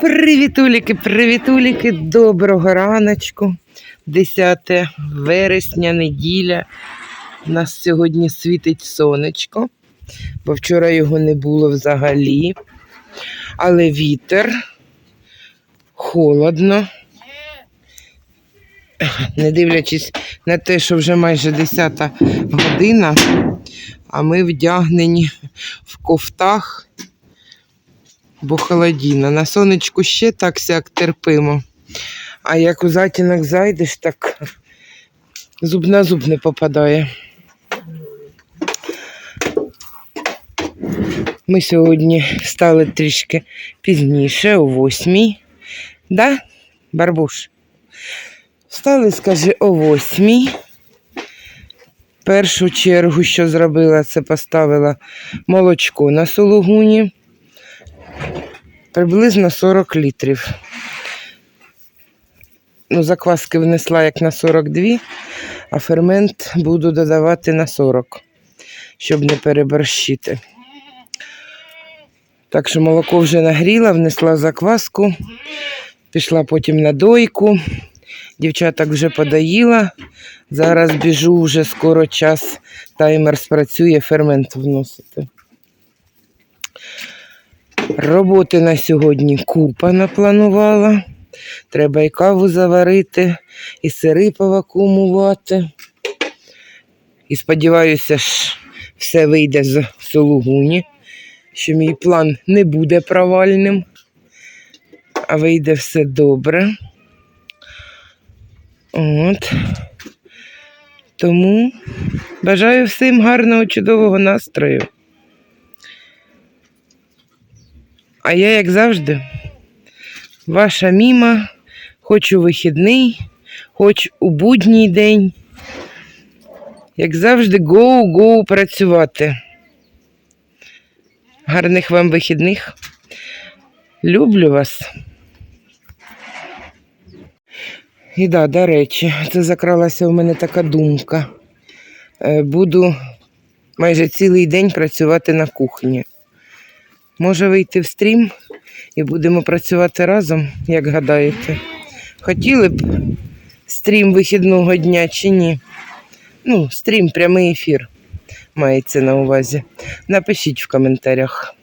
Привітуліки, привітуліки, доброго раночку. 10 вересня, неділя. У нас сьогодні світить сонечко, бо вчора його не було взагалі. Але вітер, холодно. Не дивлячись на те, що вже майже 10 година, а ми вдягнені в кофтах бо холодіна. На сонечку ще так сяк терпимо. А як у затінок зайдеш, так зуб на зуб не попадає. Ми сьогодні встали трішки пізніше, о восьмій. Да, Барбуш? Встали, скажи, о восьмій. Першу чергу, що зробила, це поставила молочко на сологуні приблизно 40 літрів. Ну, закваски внесла як на 42, а фермент буду додавати на 40, щоб не переборщити. Так що молоко вже нагріла, внесла закваску, пішла потім на дойку. Дівчаток вже подоїла. Зараз біжу вже скоро час, таймер спрацює, фермент вносити. Роботи на сьогодні купа напланувала. Треба і каву заварити, і сири повакумувати. І сподіваюся, ж все вийде з Сологуні, що мій план не буде провальним, вийде все добре. От. Тому бажаю всім гарного, чудового настрою. А я, як завжди, ваша міма, хоч у вихідний, хоч у будній день. Як завжди, гоу-гоу працювати. Гарних вам вихідних. Люблю вас. І да, до речі, це закралася у мене така думка. Е, Буду майже цілий день працювати на кухні. Може вийти в стрім і будемо працювати разом, як гадаєте. Хотіли б стрім вихідного дня чи ні? Ну, стрім, прямий ефір мається на увазі. Напишіть в коментарях.